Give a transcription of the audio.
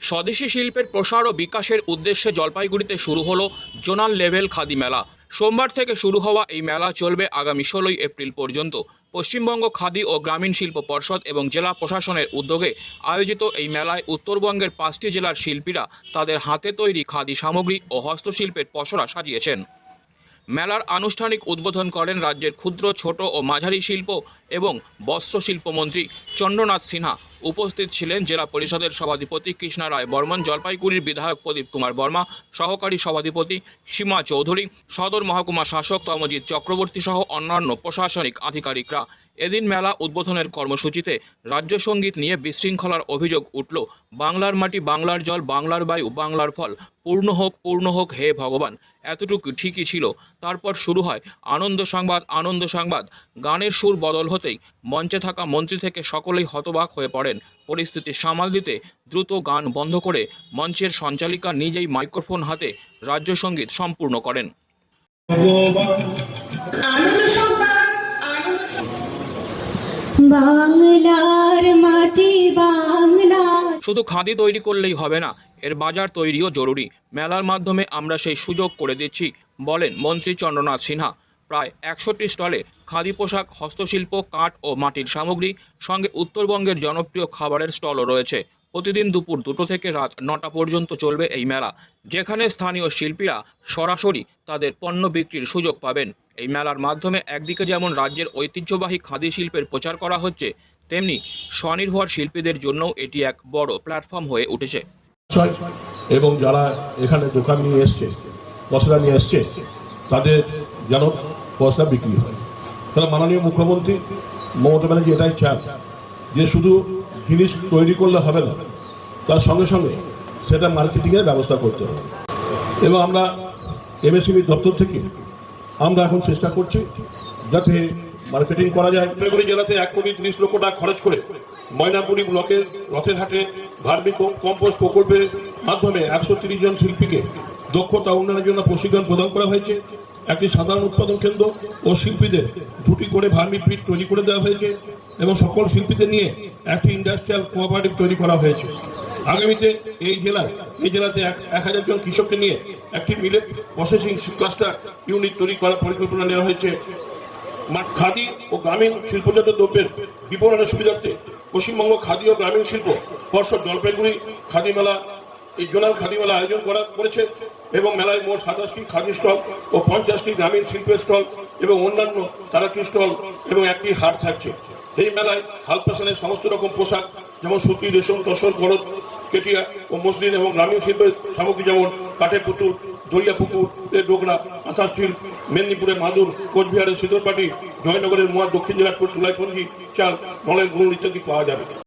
স্বদেশি শিল্পের প্রসার ও বিকাশের উদ্দেশ্যে জলপাইগুড়িতে শুরু হলো জোনাল লেভেল খাদি মেলা। সোমবার থেকে শুরু হওয়া এই মেলা চলবে আগামী ষোলোই এপ্রিল পর্যন্ত। পশ্চিমবঙ্গ খাদি ও গ্রামীণ শিল্প পর্ষদ এবং জেলা প্রশাসনের উদ্যোগে আয়োজিত এই মেলায় উত্তরবঙ্গের পাঁচটি জেলার শিল্পীরা তাদের হাতে তৈরি খাদি সামগ্রী ও হস্তশিল্পের পসরা সাজিয়েছেন। মেলার আনুষ্ঠানিক উদ্বোধন করেন রাজ্যের ক্ষুদ্র, ছোট ও মাঝারি শিল্প এবং বস্ত্রশিল্পমন্ত্রী চন্দ্রনাথ সিনহা। উপস্থিত ছিলেন জেলা পরিষদের সভাধিপতি কৃষ্ণা রায় বর্মন, জলপাইগুড়ির বিধায়ক প্রদীপ কুমার বর্মা, সহকারী সভাধিপতি সীমা চৌধুরী, সদর মহকুমা শাসক তমজিৎ চক্রবর্তী সহ অন্যান্য প্রশাসনিক আধিকারিকরা। এদিন মেলা উদ্বোধনের কর্মসূচিতে রাজ্য সংগীত নিয়ে বিশৃঙ্খলার অভিযোগ উঠল। বাংলার মাটি বাংলার জল বাংলার বায়ু বাংলার ফল। পূর্ণ হোক পূর্ণ হোক হে ভগবান। এতটুকু ঠিকই ছিল। তারপর শুরু হয় আনন্দ সংবাদ আনন্দ সংবাদ। গানের সুর বদল হতেই মঞ্চে থাকা মন্ত্রী থেকে সকলেই হতবাক হয়ে পড়েন। পরিস্থিতি সামাল দিতে দ্রুত গান বন্ধ করে মঞ্চের সঞ্চালিকা নিজেই মাইক্রোফোন হাতে রাজ্য সংগীত সম্পূর্ণ করেন। বাংলার মাটি বাংলা শুধু খাদি তৈরি করলেই হবে না, এর বাজার তৈরিও জরুরি। মেলার মাধ্যমে আমরা সেই সুযোগ করে দিচ্ছি, বলেন মন্ত্রী চন্দ্রনাথ সিনহা। প্রায় একশোটি স্টলে খাদি পোশাক, হস্তশিল্প, কাঠ ও মাটির সামগ্রী, সঙ্গে উত্তরবঙ্গের জনপ্রিয় খাবারের স্টলও রয়েছে। প্রতিদিন দুপুর দুটো থেকে রাত নটা পর্যন্ত চলবে এই মেলা, যেখানে স্থানীয় শিল্পীরা সরাসরি তাদের পণ্য বিক্রির সুযোগ পাবেন। এই মেলার মাধ্যমে একদিকে যেমন রাজ্যের ঐতিহ্যবাহী খাদি শিল্পের প্রচার করা হচ্ছে, তেমনি স্বনির্ভর শিল্পীদের জন্যও এটি এক বড় প্ল্যাটফর্ম হয়ে উঠেছে। এবং যারা এখানে দোকান নিয়ে এসছে পশলা নিয়ে এসছে, তাদের যেন পশলা বিক্রি হয়। তারা মাননীয় মুখ্যমন্ত্রী মমতা ব্যানার্জি এটাই চান যে শুধু জিনিস তৈরি করলে হবে না। তার সঙ্গে সঙ্গে সেটা মার্কেটিংয়ের ব্যবস্থা করতে হবে। এবং আমরা এমএসএমই দপ্তর থেকে আমরা এখন চেষ্টা করছি যাতে মার্কেটিং করা যায়। জলপাইগুড়ি জেলাতে এক কোটি তিরিশ লক্ষ টাকা খরচ করে ময়নাপুরি ব্লকের রথের হাটে ভার্মি কম্পোস্ট প্রকল্পের মাধ্যমে একশো জন শিল্পীকে দক্ষতা উন্নয়নের জন্য প্রশিক্ষণ প্রদান করা হয়েছে। একটি সাধারণ উৎপাদন কেন্দ্র ও শিল্পীদের দুটি করে ভার্মি পিট তৈরি করে দেওয়া হয়েছে এবং সকল শিল্পীদের নিয়ে একটি ইন্ডাস্ট্রিয়াল কোঅপারেটিভ তৈরি করা হয়েছে। আগামীতে এই জেলায়, এই জেলাতে এক হাজার জন কৃষককে নিয়ে একটি মিলেট প্রসেসিং ক্লাস্টার ইউনিট তৈরি করার পরিকল্পনা নেওয়া হয়েছে। খাদি ও গ্রামীণ শিল্পজাত দ্রব্যের বিপণনের সুবিধার্থে পশ্চিমবঙ্গ খাদি ও গ্রামীণ শিল্প পর্ষদ জলপাইগুড়ি খাদি মেলা এই জোনাল খাদি মেলা আয়োজন করা করেছে এবং মেলায় মোট সাতাশটি খাদি স্টল ও পঞ্চাশটি গ্রামীণ শিল্পের স্টল এবং অন্যান্য তারাকি স্টল এবং একটি হাট থাকছে। এই মেলায় হাল ফ্যাশনের সমস্ত রকম পোশাক যেমন সুতি, রেশম, তসর, গরদ, কেটিয়া ও মসলিন এবং গ্রামীণ শিল্পের সামগ্রী যেমন কাঠের পুতুল দরিয়া পুকুর ডোগরা আথা স্টিল মেদিনীপুরের মাদুর, কোচবিহারের শীতলপাটি জয়নগরের মোয়া দক্ষিণ দিনাজপুর তুলাইপঞ্জি চাল, নলের গুড় ইত্যাদি পাওয়া যাবে।